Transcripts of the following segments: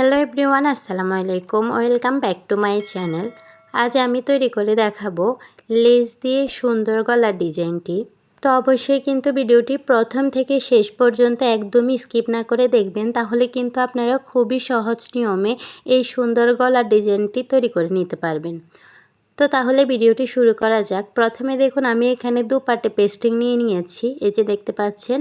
Hello everyone আসসালামু আলাইকুম welcome back to my channel আজ আমি তৈরি করে দেখাবো লেস দিয়ে সুন্দর গলার ডিজাইনটি। তো অবশ্যই কিন্তু ভিডিওটি প্রথম থেকে শেষ পর্যন্ত একদমই স্কিপ না করে দেখবেন, তাহলে কিন্তু আপনারা খুবই সহজ নিয়মে এই সুন্দর গলার ডিজাইনটি তৈরি করে নিতে পারবেন। তো তাহলে ভিডিওটি শুরু করা যাক। প্রথমে দেখুন, আমি এখানে দু পাটে পেস্টিং নিয়ে নিয়েছি। এই যে দেখতে পাচ্ছেন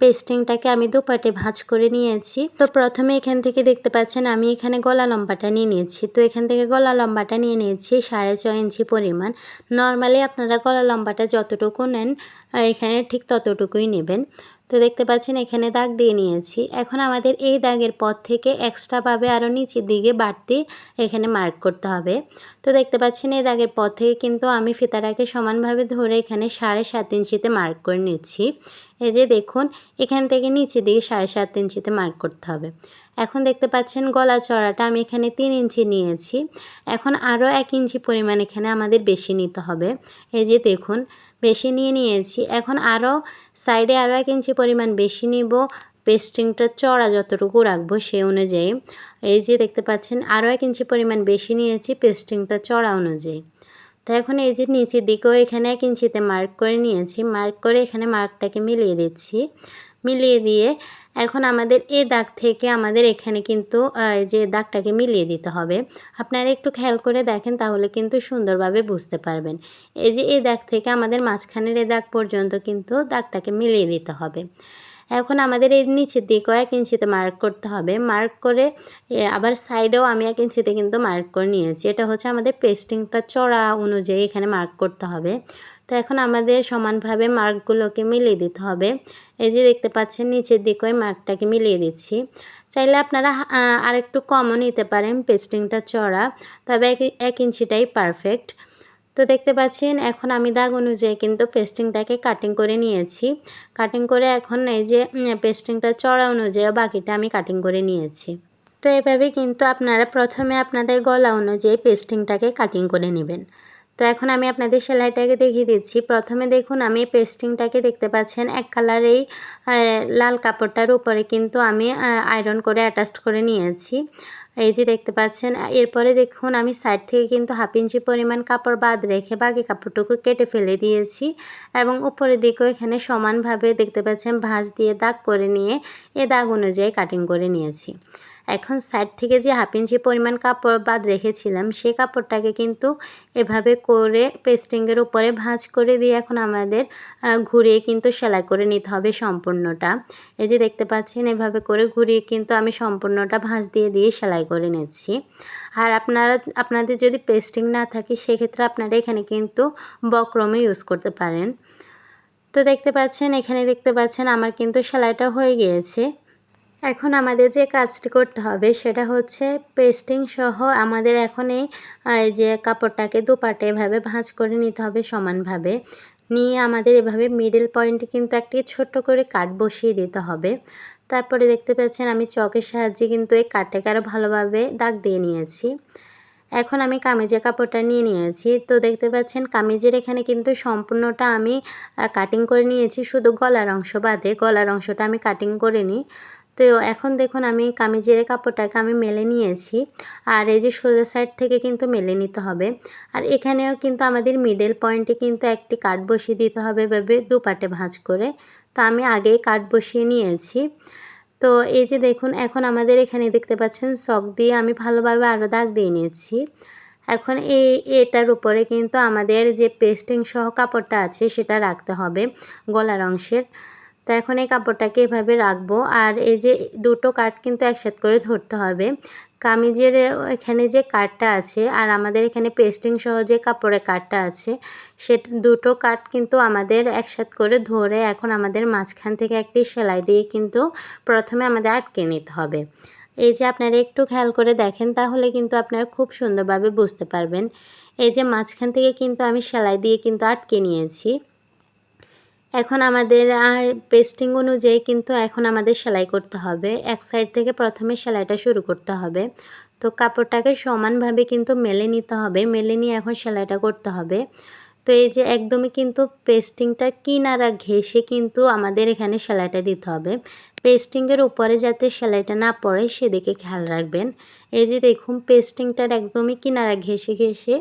পেস্টিংটাকে আমি দু পাটে ভাঁজ করে নিয়েছি। তো প্রথমে এখান থেকে দেখতে পাচ্ছেন, আমি এখানে গলা লম্বাটা নিয়ে নিয়েছি। তো এখান থেকে গলা লম্বাটা নিয়ে নিয়েছি সাড়ে ছয় ইঞ্চি পরিমাণ। নর্মালি আপনারা গলা লম্বাটা যতটুকু নেন এখানে ঠিক ততটুকুই নেবেন। তো দেখতে পাচ্ছেন এখানে দাগ দিয়ে নিয়েছি। এখন আমাদের এই দাগের পর থেকে এক্সট্রাভাবে আরও নিচের দিকে বাড়তি এখানে মার্ক করতে হবে। তো দেখতে পাচ্ছেন এই দাগের পর থেকে কিন্তু আমি ফিতাটাকে সমানভাবে ধরে এখানে সাড়ে সাত ইঞ্চিতে মার্ক করে নিচ্ছি। এই যে দেখুন, এখান থেকে নিচে দিকে সাড়ে সাত ইঞ্চিতে মার্ক করতে হবে। এখন দেখতে পাচ্ছেন গলা চড়াটা আমি এখানে তিন ইঞ্চি নিয়েছি। এখন আরও এক ইঞ্চি পরিমাণ এখানে আমাদের বেশি নিতে হবে। এই যে দেখুন বেশি নিয়ে নিয়েছি। এখন আরও সাইডে আরও এক ইঞ্চি পরিমাণ বেশি নিব। পেস্টিংটা চড়া যতটুকু রাখব সে অনুযায়ী। এই যে দেখতে পাচ্ছেন আরও এক ইঞ্চি পরিমাণ বেশি নিয়েছি পেস্টিংটা চড়া অনুযায়ী। তো এখন এই যে নিচের দিকেও এখানে এক ইঞ্চিতে মার্ক করে নিয়েছি। মার্ক করে এখানে মার্কটাকে মিলিয়ে দিচ্ছি। মিলিয়ে দিয়ে এখন আমাদের এ দাগ থেকে আমাদের এখানে কিন্তু যে দাগটাকে মিলিয়ে দিতে হবে। আপনারা একটু খেয়াল করে দেখেন, তাহলে কিন্তু সুন্দরভাবে বুঝতে পারবেন। এই যে এ দাগ থেকে আমাদের মাঝখানের এ দাগ পর্যন্ত কিন্তু দাগটাকে মিলিয়ে দিতে হবে। এখন আমাদের এই নিচের দিকেও এক ইঞ্চিতে মার্ক করতে হবে। মার্ক করে আবার সাইডেও আমি এক ইঞ্চিতে কিন্তু মার্ক করে নিয়েছি। এটা হচ্ছে আমাদের পেস্টিংটা চড়া অনুযায়ী এখানে মার্ক করতে হবে। তো এখন আমাদের সমানভাবে মার্কগুলোকে মিলিয়ে দিতে হবে। এই যে দেখতে পাচ্ছেন, নিচের দিকে ওই মার্কটাকে মিলিয়ে দিচ্ছি। চাইলে আপনারা আরেকটু কমও নিতে পারেন পেস্টিংটা চড়া, তবে এক এক ইঞ্চিটাই পারফেক্ট। তো দেখতে পাচ্ছেন, এখন আমি দাগ অনুযায়ী কিন্তু পেস্টিংটাকে কাটিং করে নিয়েছি। কাটিং করে এখন এই যে পেস্টিংটা চড়া অনুযায়ী বাকিটা আমি কাটিং করে নিয়েছি। তো এভাবে কিন্তু আপনারা প্রথমে আপনাদের গলা অনুযায়ী পেস্টিংটাকে কাটিং করে নেবেন। তো এখন আমি আপনাদের সেলাইটাকে দেখিয়ে দিচ্ছি। প্রথমে দেখুন, আমি পেস্টিংটাকে দেখতে পাচ্ছেন, এক কালারেই লাল কাপড়টার উপরে কিন্তু আমি আয়রন করে অ্যাটাচ করে নিয়েছি। এই যে দেখতে পাচ্ছেন, এরপরে দেখুন, আমি সাইড থেকে কিন্তু হাফ ইঞ্চি পরিমাণ কাপড় বাদ রেখে বাকি কাপড়টুকু কেটে ফেলে দিয়েছি এবং উপরের দিকেও এখানে সমানভাবে দেখতে পাচ্ছেন, ভাঁজ দিয়ে দাগ করে নিয়ে এ দাগ অনুযায়ী কাটিং করে নিয়েছি। এখন সাইড থেকে যে হাফ ইঞ্চি পরিমাণ কাপড় বাদ রেখেছিলাম সেই কাপড়টাকে কিন্তু এভাবে করে পেস্টিংয়ের উপরে ভাঁজ করে দিয়ে এখন আমাদের ঘুরিয়ে কিন্তু সেলাই করে নিতে হবে সম্পূর্ণটা। এই যে দেখতে পাচ্ছেন, এভাবে করে ঘুরিয়ে কিন্তু আমি সম্পূর্ণটা ভাঁজ দিয়ে দিয়ে সেলাই করে নিচ্ছি। আর আপনারা, আপনাদের যদি পেস্টিং না থাকে, সেক্ষেত্রে আপনারা এখানে কিন্তু বক্রমে ইউজ করতে পারেন। তো দেখতে পাচ্ছেন, এখানে দেখতে পাচ্ছেন, আমার কিন্তু সেলাইটা হয়ে গিয়েছে। এখন আমাদের যে কাজটি করতে হবে সেটা হচ্ছে পেস্টিং সহ আমাদের এখন এই যে কাপড়টাকে দুপাটে এভাবে ভাঁজ করে নিতে হবে সমানভাবে। নিয়ে আমাদের এভাবে মিডল পয়েন্টে কিন্তু একটি ছোট্ট করে কাট বসিয়ে দিতে হবে। তারপরে দেখতে পাচ্ছেন আমি চকের সাহায্যে কিন্তু এই কাটটাকে আরও ভালোভাবে দাগ দিয়ে নিয়েছি। এখন আমি কামিজের কাপড়টা নিয়ে নিয়েছি। তো দেখতে পাচ্ছেন কামিজের এখানে কিন্তু সম্পূর্ণটা আমি কাটিং করে নিয়েছি। শুধু গলার অংশ বাদে গলার অংশটা আমি কাটিং করে নিই। তো এখন দেখুন আমি কামিজের কাপড়টাকে আমি মেলে নিয়েছি। আর এই যে সোজা সাইড থেকে কিন্তু মেলে নিতে হবে। আর এখানেও কিন্তু আমাদের মিডল পয়েন্টে কিন্তু একটি কাঠ বসিয়ে দিতে হবে ভেবে দুপাটে ভাঁজ করে। তো আমি আগেই কাঠ বসিয়ে নিয়েছি। তো এই যে দেখুন, এখন আমাদের এখানে দেখতে পাচ্ছেন শখ দিয়ে আমি ভালোভাবে আরও দাগ দিয়ে নিয়েছি। এখন এই, এটার উপরে কিন্তু আমাদের যে পেস্টিং সহ কাপড়টা আছে সেটা রাখতে হবে গলার অংশের। তো এখন এই কাপড়টাকে এভাবে রাখব। আর এই যে দুটো কাঠ কিন্তু একসাথে করে ধরতে হবে। কামিজের এখানে যে কাঠটা আছে আর আমাদের এখানে পেস্টিং সহ যে কাপড়ের কাঠটা আছে সে দুটো কাঠ কিন্তু আমাদের একসাথে করে ধরে এখন আমাদের মাঝখান থেকে একটি সেলাই দিয়ে কিন্তু প্রথমে আমাদের আটকে নিতে হবে। এই যে আপনারা একটু খেয়াল করে দেখেন, তাহলে কিন্তু আপনারা খুব সুন্দরভাবে বুঝতে পারবেন। এই যে মাঝখান থেকে কিন্তু আমি সেলাই দিয়ে কিন্তু আটকে নিয়েছি। এখন আমাদের পেস্টিং অনুযায়ী কিন্তু এখন আমাদের সেলাই করতে হবে। এক সাইড থেকে প্রথমে সেলাইটা শুরু করতে হবে। তো কাপড়টাকে সমানভাবে কিন্তু মেলে নিতে হবে। মেলে নিয়ে এখন সেলাইটা করতে হবে। তো এই যে একদমই কিন্তু পেস্টিংটা কিনারা ঘেসে কিন্তু আমাদের এখানে সেলাইটা দিতে হবে। পেস্টিংয়ের উপরে যাতে সেলাইটা না পড়ে সেদিকে খেয়াল রাখবেন। এই যে দেখুন পেস্টিংটার একদমই কিনারা ঘেসে ঘেসে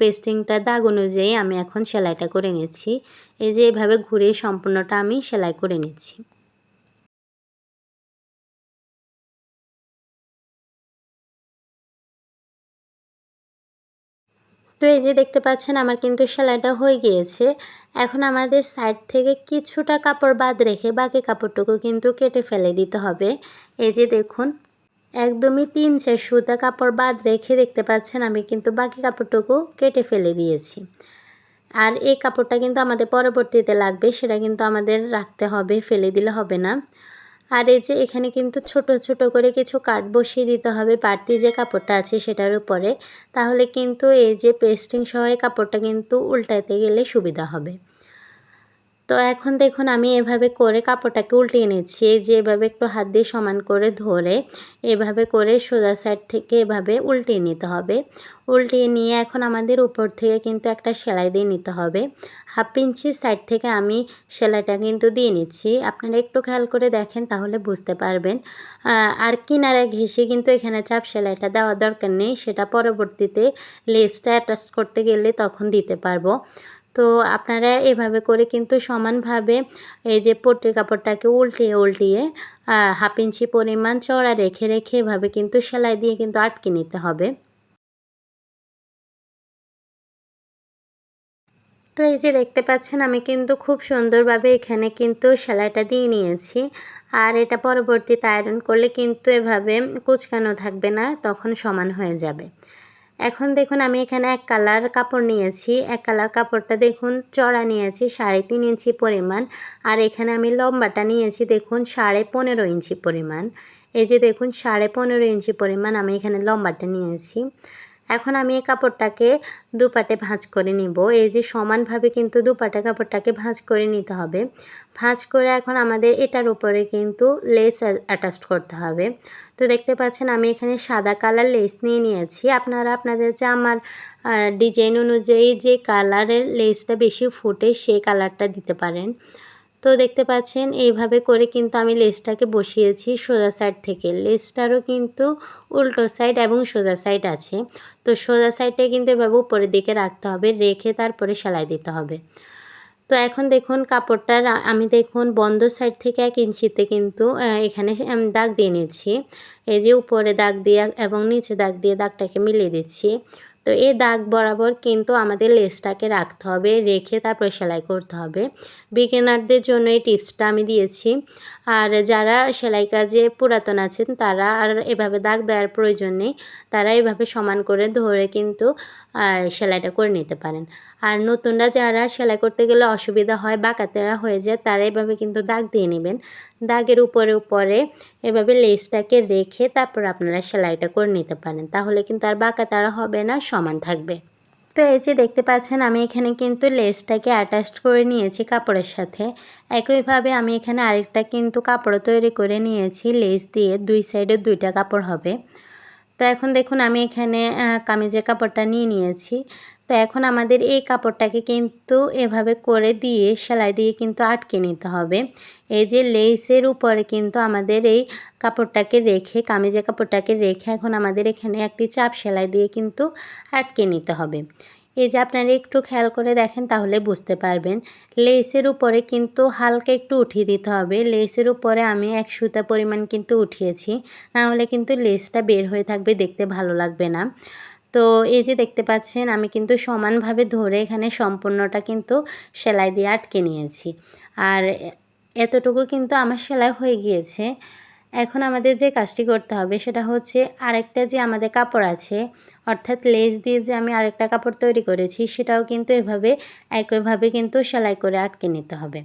পেস্টিংটা দাগ অনুযায়ী আমি এখন সেলাইটা করে নিচ্ছি। এই যে এভাবে ঘুরে সম্পূর্ণটা আমি সেলাই করে নিচ্ছি। তো এই যে দেখতে পাচ্ছেন আমার কিন্তু সেলাইটা হয়ে গিয়েছে। এখন আমাদের সাইড থেকে কিছুটা কাপড় বাদ রেখে বাকি কাপড়টুকু কিন্তু কেটে ফেলে দিতে হবে। এই যে দেখুন, একদমই তিন চার সুতা কাপড় বাদ রেখে দেখতে পাচ্ছেন আমি কিন্তু বাকি কাপড়টুকু কেটে ফেলে দিয়েছি। আর এই কাপড়টা কিন্তু আমাদের পরবর্তীতে লাগবে, সেটা কিন্তু আমাদের রাখতে হবে, ফেলে দিলে হবে না। আর এই যে এখানে কিন্তু ছোট ছোট করে কিছু কাট বসিয়ে দিতে হবে, বাড়তি যে কাপড়টা আছে সেটার উপরে। তাহলে কিন্তু এই যে পেস্টিং সহ কাপড়টা কিন্তু উল্টাতে গেলে সুবিধা হবে। তো এখন দেখুন আমি এভাবে করে কাপড়টাকে উল্টিয়ে নিচ্ছি। এই যে এভাবে একটু হাত দিয়ে সমান করে ধরে এভাবে করে সোজা সাইড থেকে এভাবে উল্টিয়ে নিতে হবে। উল্টিয়ে নিয়ে এখন আমাদের উপর থেকে কিন্তু একটা সেলাই দিয়ে নিতে হবে। হাফ ইঞ্চি সাইড থেকে আমি সেলাইটা কিন্তু দিয়ে নিচ্ছি। আপনারা একটু খেয়াল করে দেখেন তাহলে বুঝতে পারবেন। আর কিনারে ঘেসে কিন্তু এখানে চাপ সেলাইটা দেওয়া দরকার নেই। সেটা পরবর্তীতে লেসটা অ্যাটাচ করতে গেলে তখন দিতে পারব। তো আপনারা এভাবে করে কিন্তু সমানভাবে এই যে পট্টির কাপড়টাকে উল্টিয়ে উল্টিয়ে হাফ ইঞ্চি পরিমাণ চড়া রেখে রেখে এভাবে কিন্তু সেলাই দিয়ে কিন্তু আটকে নিতে হবে। তো এই যে দেখতে পাচ্ছেন আমি কিন্তু খুব সুন্দরভাবে এখানে কিন্তু সেলাইটা দিয়ে নিয়েছি। আর এটা পরবর্তীতে আয়রন করলে কিন্তু এভাবে কুচকানো থাকবে না, তখন সমান হয়ে যাবে। এখন দেখুন, আমি এখানে এক কালার কাপড় নিয়েছি। এক কালার কাপড়টা দেখুন, চড়া নিয়েছি, সাড়ে তিন ইঞ্চি পরিমাণ। আর এখানে আমি লম্বাটা নিয়েছি, দেখুন, সাড়ে পনেরো ইঞ্চি পরিমাণ। এই যে দেখুন, সাড়ে পনেরো ইঞ্চি পরিমাণ আমি এখানে লম্বাটা নিয়েছি। এখন আমি এই কাপড়টাকে দুপাটে ভাঁজ করে নিব। এই যে সমানভাবে কিন্তু দুপাটে কাপড়টাকে ভাঁজ করে নিতে হবে। ভাঁজ করে এখন আমাদের এটার উপরে কিন্তু লেস অ্যাটাচ করতে হবে। তো দেখতে পাচ্ছেন আমি এখানে সাদা কালার লেস নিয়ে নিয়েছি। আপনারা আপনাদের যে আমার ডিজাইন অনুযায়ী যে কালারের লেসটা বেশি ফুটে সেই কালারটা দিতে পারেন। তো দেখতে পাচ্ছেন, এইভাবে করে কিন্তু আমি লেসটাকে বসিয়েছি সোজা সাইড থেকে। লেসটারও কিন্তু উল্টো সাইড এবং সোজা সাইড আছে। তো সোজা সাইডে কিন্তু এভাবে উপরের দিকে রাখতে হবে, রেখে তারপরে সেলাই দিতে হবে। তো এখন দেখুন কাপড়টার আমি দেখুন বন্ধ সাইড থেকে এক ইঞ্চিতে কিন্তু এখানে দাগ দিয়ে নিচ্ছি। এই যে উপরে দাগ দিয়ে এবং নিচে দাগ দিয়ে দাগটাকে মিলিয়ে দিচ্ছি। তো এ দাগ বরাবর কিন্তু আমাদের লেসটাকে রাখতে হবে, রেখে তারপর সেলাই করতে হবে। বিগিনারদের জন্য এই টিপসটা আমি দিয়েছি। আর যারা সেলাই কাজে পুরাতন আছেন, তারা আর এভাবে দাগ দেওয়ার প্রয়োজন নেই। তারা এভাবে সমান করে ধরে কিন্তু সেলাইটা করে নিতে পারেন। আর নতুনরা যারা সেলাই করতে গেলে অসুবিধা হয়, বাঁকাতেরা হয়ে যায়, তারা এভাবে কিন্তু দাগ দিয়ে নেবেন। দাগের উপরে উপরে এভাবে লেসটাকে রেখে তারপর আপনারা সেলাইটা করে নিতে পারেন। তাহলে কিন্তু আর বাঁকাতারা হবে না, সমান থাকবে। তো এই যে দেখতে পাচ্ছেন, আমি এখানে কিন্তু লেসটাকে অ্যাটাচড করে নিয়েছি কাপড়ের সাথে। একইভাবে আমি এখানে আরেকটা কিন্তু কাপড় তৈরি করে নিয়েছি, লেস দিয়ে দুই সাইডে দুইটা কাপড় হবে। তো এখন দেখুন আমি এখানে কামিজের কাপড়টা নিয়ে নিয়েছি। তো এখন আমাদের এই কাপড়টাকে কিন্তু এভাবে করে দিয়ে, সেলাই দিয়ে কিন্তু আটকে নিতে হবে। এই যে লেসের উপরে কিন্তু আমাদের এই কাপড়টাকে রেখে, কামিজের কাপড়টাকে রেখে এখন আমাদের এখানে একটি চাপ সেলাই দিয়ে কিন্তু আটকে নিতে হবে। এই যে আপনারা একটু খেয়াল করে দেখেন তাহলে বুঝতে পারবেন। লেসের উপরে কিন্তু হালকা একটু উঠিয়ে দিতে হবে। লেসের উপরে আমি এক সুতা পরিমাণ কিন্তু উঠিয়েছি। না হলে কিন্তু লেসটা বের হয়ে থাকবে, দেখতে ভালো লাগবে না। তো এই যে দেখতে পাচ্ছেন, আমি কিন্তু সমানভাবে ধরে এখানে সম্পূর্ণটা কিন্তু সেলাই দিয়ে আটকে নিয়েছি। আর এতটুকু কিন্তু আমার সেলাই হয়ে গিয়েছে। এখন আমাদের যে কাজটি করতে হবে সেটা হচ্ছে আরেকটা যে আমাদের কাপড় আছে অর্থাৎ লেস দিয়ে যে আমি আরেকটা কাপড় তৈরি করেছি, সেটাও কিন্তু এভাবে, একইভাবে কিন্তু সেলাই করে আটকে নিতে হবে।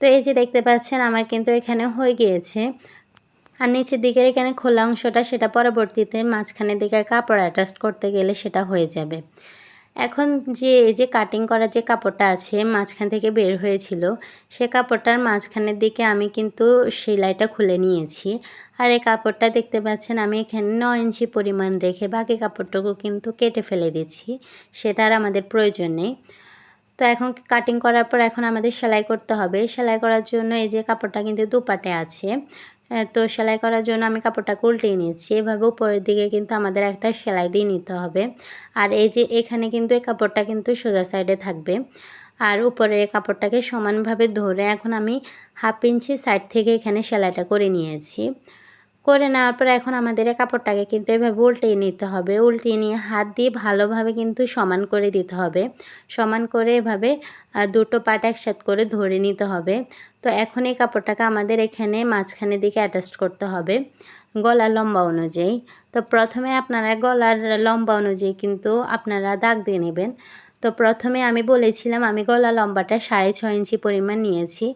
তো এই যে দেখতে পাচ্ছেন, আমার কিন্তু এখানে হয়ে গিয়েছে। আর নিচের দিকের এখানে খোলা অংশটা, সেটা পরবর্তীতে মাঝখানের দিকে কাপড় অ্যাটাচ করতে গেলে সেটা হয়ে যাবে। এখন যে, এই যে কাটিং করা যে কাপড়টা আছে মাঝখান থেকে বের হয়েছিল, সে কাপড়টার মাঝখানের দিকে আমি কিন্তু সেলাইটা খুলে নিয়েছি। আর এই কাপড়টা দেখতে পাচ্ছেন আমি এখানে ন ইঞ্চি পরিমাণ রেখে বাকি কাপড়টুকু কিন্তু কেটে ফেলে দিচ্ছি, সেটা আর আমাদের প্রয়োজন নেই। তো এখন কাটিং করার পর এখন আমাদের সেলাই করতে হবে। সেলাই করার জন্য এই যে কাপড়টা কিন্তু দুপাটে আছে তো সেলাই করার জন্য আমি কাপড়টাকে উল্টিয়ে নিয়েছি। এভাবে উপরের দিকে কিন্তু আমাদের একটা সেলাই দিয়ে নিতে হবে। আর এই যে এখানে কিন্তু এই কাপড়টা কিন্তু সোজা সাইডে থাকবে। আর উপরে কাপড়টাকে সমানভাবে ধরে এখন আমি হাফ ইঞ্চি সাইড থেকে এখানে সেলাইটা করে নিয়েছি। করে নেওয়ার পর এখন আমাদের এই কাপড়টাকে কিন্তু এভাবে উল্টিয়ে নিতে হবে। উল্টিয়ে নিয়ে হাত দিয়ে ভালোভাবে কিন্তু সমান করে দিতে হবে। সমান করে এভাবে দুটো পাট একসাথে করে ধরে নিতে হবে। তো এখন এই কাপড়টাকে আমাদের এখানে মাঝখানের দিকে অ্যাটাচ করতে হবে গলার লম্বা অনুযায়ী। তো প্রথমে আপনারা গলার লম্বা অনুযায়ী কিন্তু আপনারা দাগ দিয়ে নেবেন। তো প্রথমে আমি বলেছিলাম আমি গলা লম্বাটা সাড়ে ছয় ইঞ্চি পরিমাণ নিয়েছি।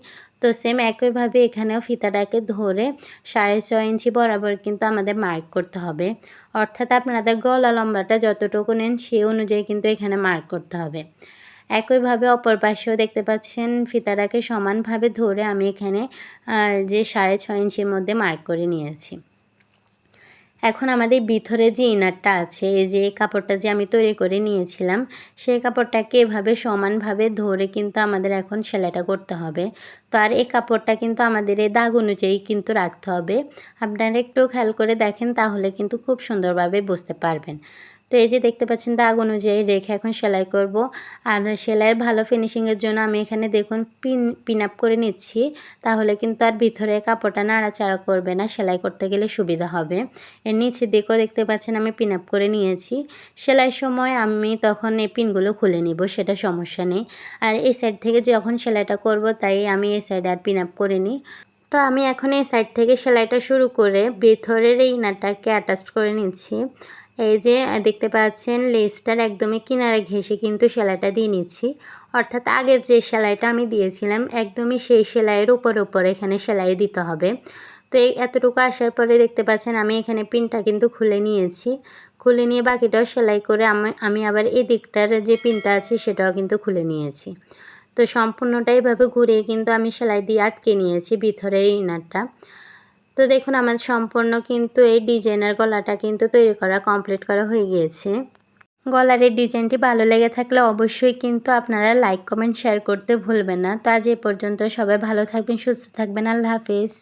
তো সেম একইভাবে এখানেও ফিতাটাকে ধরে সাড়ে ছয় ইঞ্চি বরাবর কিন্তু আমাদের মার্ক করতে হবে। অর্থাৎ আপনাদের গলা লম্বাটা যতটুকু নেন সেই অনুযায়ী কিন্তু এখানে মার্ক করতে হবে। একইভাবে অপর পাশেও দেখতে পাচ্ছেন ফিতাটাকে সমানভাবে ধরে আমি এখানে যে সাড়ে ছয় ইঞ্চির মধ্যে মার্ক করে নিয়েছি। এখন আমাদের ভিতরে যে ইনারটা আছে, এই যে কাপড়টা যে আমি তৈরি করে নিয়েছিলাম, সেই কাপড়টাকে এভাবে সমানভাবে ধরে কিন্তু আমাদের এখন সেলাইটা করতে হবে। তো আর এই কাপড়টা কিন্তু আমাদের এই দাগ অনুযায়ী কিন্তু রাখতে হবে। আপনারা একটু খেয়াল করে দেখেন, তাহলে কিন্তু খুব সুন্দরভাবে বুঝতে পারবেন। তো এই যে দেখতে পাচ্ছেন দাগ অনুযায়ী রেখে এখন সেলাই করব। আর সেলাইয়ের ভালো ফিনিশিংয়ের জন্য আমি এখানে দেখুন পিন পিন আপ করে নিচ্ছি। তাহলে কিন্তু আর ভিতরে কাপড়টা নাড়াচাড়া করবে না, সেলাই করতে গেলে সুবিধা হবে। এর নিচে দেখো দেখতে পাচ্ছেন আমি পিন আপ করে নিয়েছি। সেলাই সময় আমি তখন এই পিনগুলো খুলে নিব, সেটা সমস্যা নেই। আর এই সাইড থেকে যখন সেলাইটা করব, তাই আমি এই সাইডে আর পিন আপ করে নিই তো আমি এখন এই সাইড থেকে সেলাইটা শুরু করে ভেতরের এই ইনারটাকে অ্যাটাচ করে নিচ্ছি। এই যে দেখতে পাচ্ছেন লেসটার একদমই কিনারে ঘেসে কিন্তু সেলাইটা দিয়ে নিচ্ছি। অর্থাৎ আগের যে সেলাইটা আমি দিয়েছিলাম, একদমই সেই সেলাইয়ের উপর উপর এখানে সেলাই দিতে হবে। তো এই এতটুকু আসার পরে দেখতে পাচ্ছেন আমি এখানে পিনটা কিন্তু খুলে নিয়েছি। খুলে নিয়ে বাকিটাও সেলাই করে আমি আমি আবার এই দিকটার যে পিনটা আছে সেটাও কিন্তু খুলে নিয়েছি। তো সম্পূর্ণটা এইভাবে ঘুরিয়ে কিন্তু আমি সেলাই দিয়ে আটকে নিয়েছি ভিতরের ইনারটা। তো দেখুন, আমার সম্পূর্ণ কিন্তু এই ডিজাইনার গলাটা কিন্তু তৈরি করা কমপ্লিট করা হয়ে গিয়েছে। গলার এই ডিজাইনটি ভালো লেগে থাকলে অবশ্যই কিন্তু আপনারা লাইক কমেন্ট শেয়ার করতে ভুলবেন না। তো আজ এ পর্যন্ত সবাই ভালো থাকবেন, সুস্থ থাকবেন। আল্লাহ হাফিজ।